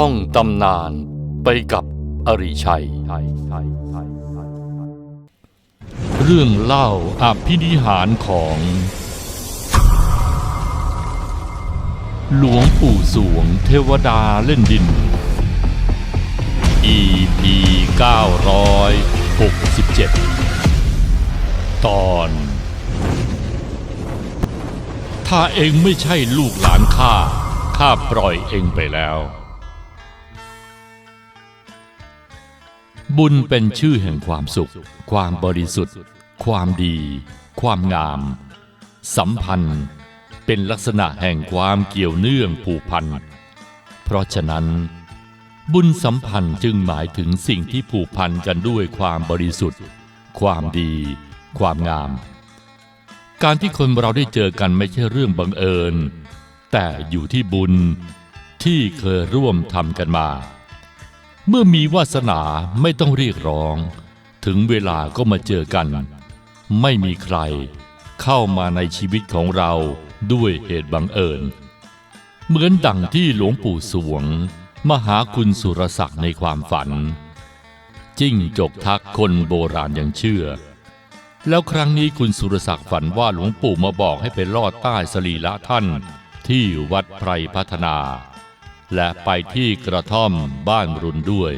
ท่องตำนานไปกับอริชัย เรื่องเล่าอภินิหารของ หลวงปู่สวงเทวดาเล่นดิน EP 967 ตอน ถ้าเองไม่ใช่ลูกหลานข้าข้าปล่อยเองไปแล้ว บุญเป็นชื่อแห่งความสุข ความบริสุทธิ์ ความดี ความงาม สัมพันธ์ เป็นลักษณะแห่งความเกี่ยวเนื่องผูกพัน เพราะฉะนั้น บุญสัมพันธ์จึงหมายถึงสิ่งที่ผูกพันกันด้วยความบริสุทธิ์ ความดี ความงาม การที่คนเราได้เจอกันไม่ใช่เรื่องบังเอิญ แต่อยู่ที่บุญที่เคยร่วมทำกันมา เมื่อมีวาสนาไม่ต้องเรียกร้อง ถึงเวลาก็มาเจอกัน ไม่มีใครเข้ามาในชีวิตของเราด้วยเหตุบังเอิญ เหมือนดังที่หลวงปู่สวง มหาคุณสุรศักดิ์ในความฝัน จิ้งจกทักคนโบราณยังเชื่อ แล้วครั้งนี้คุณสุรศักดิ์ฝันว่าหลวงปู่มาบอกให้ไปลอดใต้สรีระท่านที่วัดไพรพัฒนา และไปที่กระท่อมบ้านรุนด้วย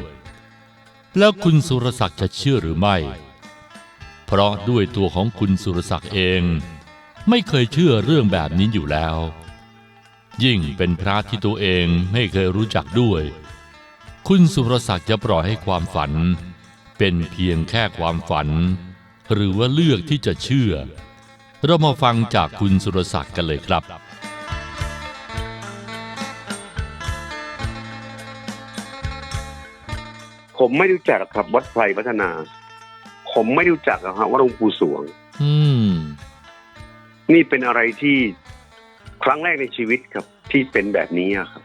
แล้วคุณสุรศักดิ์จะเชื่อหรือไม่ เพราะด้วยตัวของคุณสุรศักดิ์เอง ไม่เคยเชื่อเรื่องแบบนี้อยู่แล้ว ยิ่งเป็นพระที่ตัวเองไม่เคยรู้จักด้วย คุณสุรศักดิ์จะปล่อยให้ความฝัน เป็นเพียงแค่ความฝัน หรือว่าเลือกที่จะเชื่อ เรามาฟังจากคุณสุรศักดิ์กันเลยครับ ผมไม่รู้จักหรอกครับวัดไพรพัฒนา ผมไม่รู้จักหรอกครับว่าหลวงปู่สวง อืม นี่เป็นอะไรที่ครั้งแรกในชีวิตครับ ที่เป็นแบบนี้อะครับ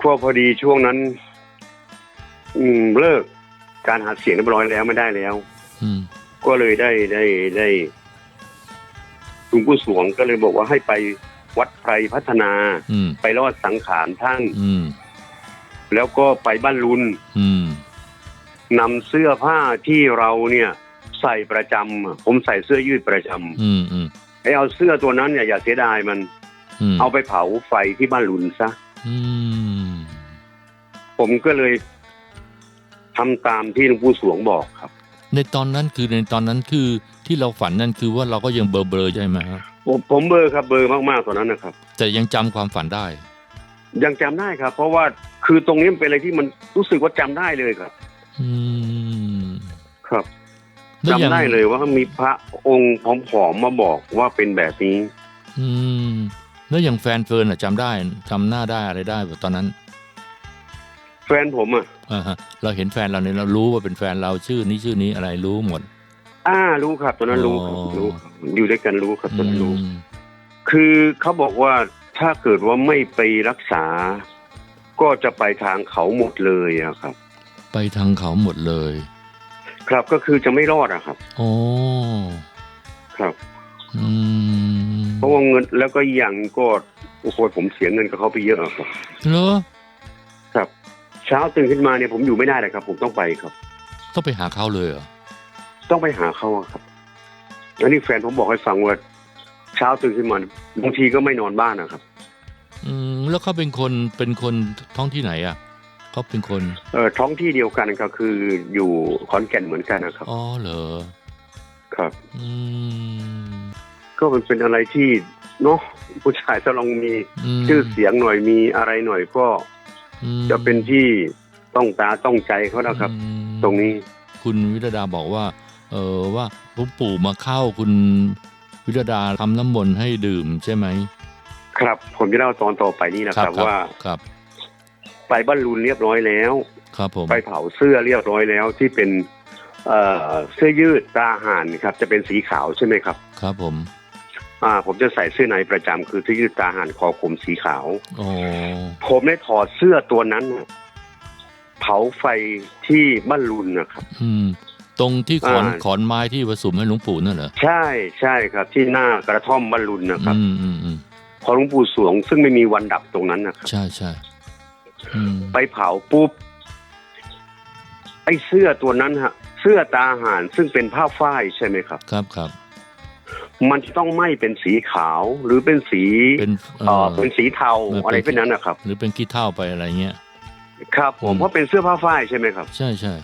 ครัวพอดีช่วงนั้น อืมเลิกการหาเสียงเรียบร้อยแล้วไม่ได้แล้วอืมก็เลยได้ได้ได้หลวงปู่สวงก็เลยบอกว่าให้ไปวัดไพรพัฒนาอืมไปรอดสังขารท่านอืม แล้วก็ไปบ้านลุนอืมนำเสื้อผ้าที่เราเนี่ย ใส่ประจำอะผมใส่เสื้อยืดประจำอืมอืมไอเอาเสื้อตัวนั้นเนี่ยอย่าเสียดายมันอืมเอาไปเผาไฟที่บ้านลุนซะ อืมผมก็เลยทำตามที่หลวงปู่สวงบอกครับ ในตอนนั้นคือในตอนนั้นคือที่เราฝันนั่นคือว่าเราก็ยังเบลอเบลอๆใช่ไหมครับผมผมเบอร์ครับเบอร์มากๆตอนนั้นนะครับ แต่ยังจำความฝันได้ ยังจำได้ครับ เพราะว่า คือตรงนี้มันเป็นอะไรที่มันรู้สึกว่าจำได้เลยครับ อืมครับแล้วจำอย่างได้เลยว่ามีพระองค์ผอมๆมาบอกว่าเป็นแบบนี้ อืม แล้วอย่างแฟนเฟิร์นอะจำได้จำหน้าได้อะไรได้แบบตอนนั้น แฟนผมอะอ่าฮะเราเห็นแฟนเราเนี่ยเรารู้ว่าเป็นแฟนเราชื่อนี้ชื่อนี้อะไรรู้หมด อ่ารู้ครับ ตอนนั้นรู้ครับอ๋อรู้ครับอยู่ด้วยกันรู้ครับตอนนั้นรู้อืมคือเขาบอกว่าถ้าเกิดว่าไม่ไปรักษา ก็จะไปทางเขาหมดเลยอะครับ ไปทางเขาหมดเลย ครับก็คือจะไม่รอดอะครับโอ้ครับอืมเพราะว่าเงินแล้วก็อีกอย่างก็โอ้โหผมเสียเงินกับเขาไปเยอะอะครับเหรอครับ เช้าตื่นขึ้นมาเนี่ยผมอยู่ไม่ได้เลยครับ ผมต้องไปครับ ต้องไปหาเขาเลยเหรอต้องไปหาเขาอะครับแล้วนี่แฟนผมบอกให้ฟังว่าเช้าตื่นขึ้นมาบางทีก็ไม่นอนบ้านนะครับ อืมแล้วเขาเป็นคนเป็นคนท้องที่ไหนอะเขาเป็นคนเออท้องที่เดียวกันก็คืออยู่ขอนแก่นเหมือนกันนะครับ อ๋อเหรอครับ อืมก็มันเป็นอะไรที่เนาะผู้ชายถ้าลองมีมชื่อเสียงหน่อยมีอะไรหน่อยก็ อืมจะเป็นที่ต้องตาต้องใจเขานะครับ อืมตรงนี้คุณวิรดาบอกว่า เออว่าหลวงปู่มาเข้าคุณวิรดาทำน้ำมนต์ให้ดื่มใช่ไหม ครับ ผมจะเล่าตอนต่อไปนี้นะครับว่าครับ ไปบ้านลุนเรียบร้อยแล้ว ครับผมไปเผาเสื้อเรียบร้อยแล้วที่เป็น เอ่อเสื้อยืดตาห่านครับ จะเป็นสีขาวใช่ไหมครับ ครับผม อ่า ผมจะใส่เสื้อในประจำคือเสื้อยืดตาห่านคอคมสีขาวโอ้ผมได้ถอดเสื้อตัวนั้นน่ะเผาไฟที่บ้านลุนนะครับ อืมตรงที่ขอนอ่าขอนไม้ที่ผสมให้หลวงปู่นั่นเหรอใช่ใช่ครับ ที่หน้ากระท่อมบ้านลุนนะครับ อืมอืมอืม พอหลวงปู่สวง ซึ่งไม่มีวันดับตรงนั้นนะครับใช่ใช่อืมไปเผาปุ๊บไอ้เสื้อตัวนั้นฮะ เสื้อตาหารซึ่งเป็นผ้าฝ้ายใช่ไหมครับ ครับครับ มันจะต้องไม่เป็นสีขาวหรือเป็นสีเป็นเอ่อเป็นสีเทามันเป็นอะไรเป็นนั้นนะครับ หรือเป็นขี้เถ้าไปอะไรเงี้ยครับผมอืมเพราะเป็นเสื้อผ้าฝ้ายใช่ไหมครับ ใช่ใช่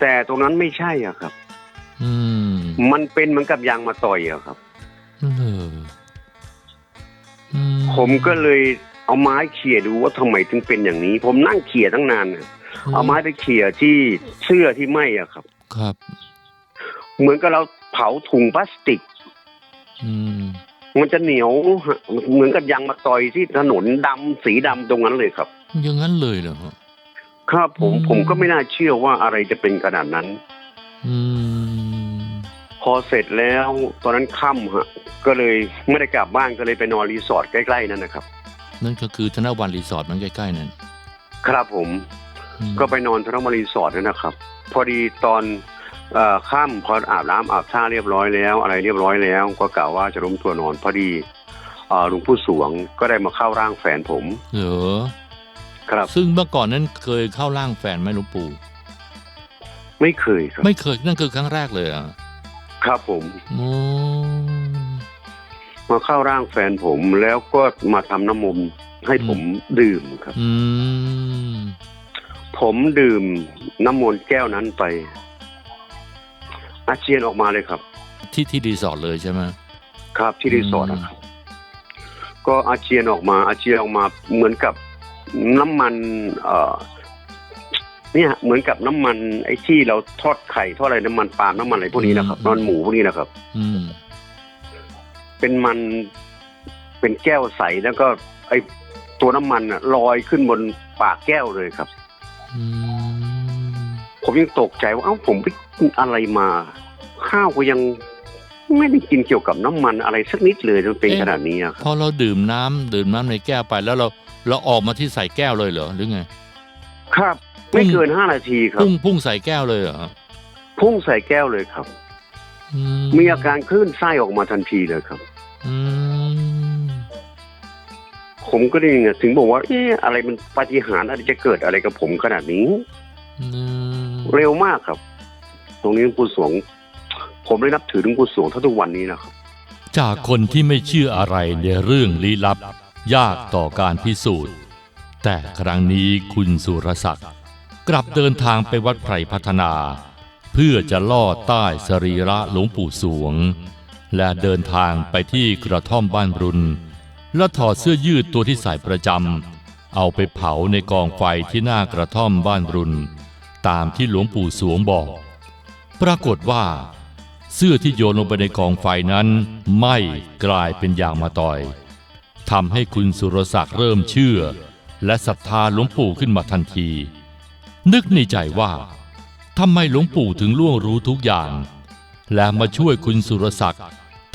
แต่ตรงนั้นไม่ใช่อะครับ อืม มันเป็นเหมือนกับยางมาต่อยอะครับเอออื ผมก็เลยเอาไม้เขี่ยดูว่าทำไมถึงเป็นอย่างนี้ ผมนั่งเขี่ยตั้งนานน่ะเอาไม้ไปเขี่ยที่เสื้อที่ไหม้อะครับ ครับ เหมือนกับเราเผาถุงพลาสติก อืมมันจะเหนียวฮะเหมือนกับยางมาต่อยที่ถนนดำสีดำตรงนั้นเลยครับ อย่างนั้นเลยเหรอฮะครับผมอืมผมก็ไม่น่าเชื่อว่าอะไรจะเป็นขนาดนั้น อืมพอเสร็จแล้ว ตอนนั้นค่ำฮะ ก็เลยไม่ได้กลับบ้านก็เลยไปนอนรีสอร์ทใกล้ๆนั่นนะครับ นั่นก็คือธนวันรีสอร์ทมันใกล้ๆนั่นครับผมอืมก็ไปนอนทนมารีสอร์ทนั่นนะครับ พอดีตอนเอ่อค่ำพออาบน้ำอาบท่าเรียบร้อยแล้ว อะไรเรียบร้อยแล้ว ก็กล่าวว่าจะล้มตัวนอน พอดีเอ่อหลวงผู้สวงก็ได้มาเข้าร่างแฟนผมเหรอครับ ซึ่งเมื่อก่อนนั้นเคยเข้าร่างแฟนไหมหลวงปู่ไม่เคยครับ ไม่เคยนั่นคือครั้งแรกเลยอะครับผมโอ้ มาเข้าร่างแฟนผมแล้วก็มาทำน้ำมนต์ให้ผมดื่มครับอืมผมดื่มน้ำมนต์แก้วนั้นไป อาเจียนออกมาเลยครับ ที่ที่รีสอร์ทเลยใช่ไหมครับ ที่รีสอร์ทนะครับก็อาเจียนออกมา อาเจียนออกมาเหมือนกับน้ำมัน เอ่อ เนี่ยเหมือนกับน้ำมัน ไอ้ที่เราทอดไข่ทอดอะไรน้ำมันปาล์มน้ำมันอะไรพวกนี้นะครับน้ำมันหมูพวกนี้นะครับ อืม เป็นมันเป็นแก้วใสแล้วก็ ไอ้ตัวน้ำมันอะลอยขึ้นบนปากแก้วเลยครับ อืมผมยังตกใจว่าเอ้าผมไปกินอะไรมา ข้าวก็ยังไม่ได้กินเกี่ยวกับน้ำมันอะไรสักนิดเลยจนเป็นขนาดนี้อะครับ พอเราดื่มน้ำดื่มน้ำในแก้วไปแล้วเราเราออกมาที่ใส่แก้วเลยเหรอหรือไง ครับ ไม่เกินห้านาทีครับ พุ่งพุ่งใส่แก้วเลยเหรอพุ่งใส่แก้วเลยครับอื มีอาการคลื่นไส้ออกมาทันทีเลยครับอืมผมก็ได้ไงถึงบอกว่าเอ๊ะอะไรมันปาฏิหาริย์อะไรจะเกิดอะไรกับผมขนาดนี้อืมเร็วมากครับ ตรงนี้หลวงปู่สวง ผมได้นับถือหลวงปู่สวงเท่าทุกวันนี้นะครับ จากคนที่ไม่เชื่ออะไรในเรื่องลี้ลับ ยากต่อการพิสูจน์ แต่ครั้งนี้คุณสุรศักดิ์กลับเดินทางไปวัดไพรพัฒนา เพื่อจะล่อใต้สรีระหลวงปู่สวง และเดินทางไปที่กระท่อมบ้านรุน และถอดเสื้อยืดตัวที่ใส่ประจำเอาไปเผาในกองไฟที่หน้ากระท่อมบ้านรุน ตามที่หลวงปู่สวงบอก ปรากฏว่า เสื้อที่โยนลงไปในกองไฟนั้นไม้กลายเป็นยางมาตอยทำให้คุณสุรศักดิ์เริ่มเชื่อ และศรัทธาหลวงปู่ขึ้นมาทันที นึกในใจว่า ทำไมหลวงปู่ถึงล่วงรู้ทุกอย่าง และมาช่วยคุณสุรศักดิ์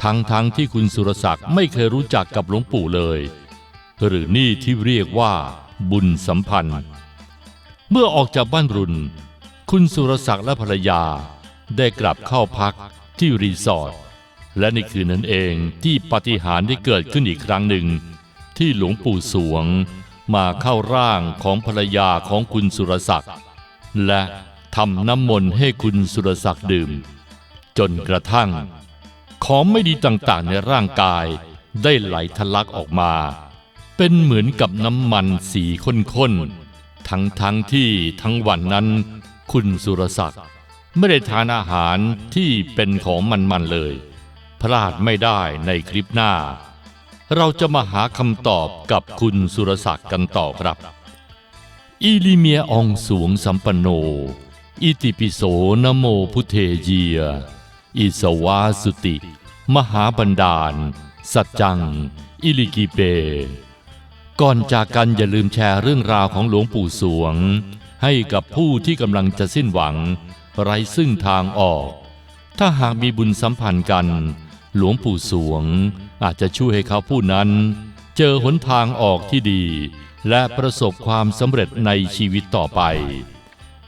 ทั้งทั้งๆที่คุณสุรศักดิ์ไม่เคยรู้จักกับหลวงปู่เลย หรือนี่ที่เรียกว่า บุญสัมพันธ์ เมื่อออกจากบ้านรุน คุณสุรศักดิ์และภรรยาได้กลับเข้าพักที่รีสอร์ทและในคืนนั้นเองที่ปาฏิหาริย์ได้เกิดขึ้นอีกครั้งหนึ่ง ที่หลวงปู่สวงมาเข้าร่างของภรรยาของคุณสุรศักดิ์และ ทำน้ำมนต์ให้คุณสุรศักดิ์ดื่ม จนกระทั่ง ของไม่ดีต่างๆในร่างกายได้ไหลทะลักออกมา เป็นเหมือนกับน้ำมันสีข้นๆ ทั้งๆที่ทั้งวันนั้น คุณสุรศักดิ์ไม่ได้ทานอาหารที่เป็นของมันๆเลย พลาดไม่ได้ในคลิปหน้า เราจะมาหาคำตอบกับคุณสุรศักดิ์กันต่อครับอีลิเมียอองสวงสัมปันโน อิติปิโสนโมพุทเทเยีย อิสวาสุติ มหาบันดาล สัจจัง อิลิกิเป ก่อนจากกันอย่าลืมแชร์เรื่องราวของหลวงปู่สวง ให้กับผู้ที่กำลังจะสิ้นหวัง ไร้ซึ่งทางออก ถ้าหากมีบุญสัมพันธ์กัน หลวงปู่สวง อาจจะช่วยให้เขาผู้นั้น เจอหนทางออกที่ดี และประสบความสำเร็จในชีวิตต่อไป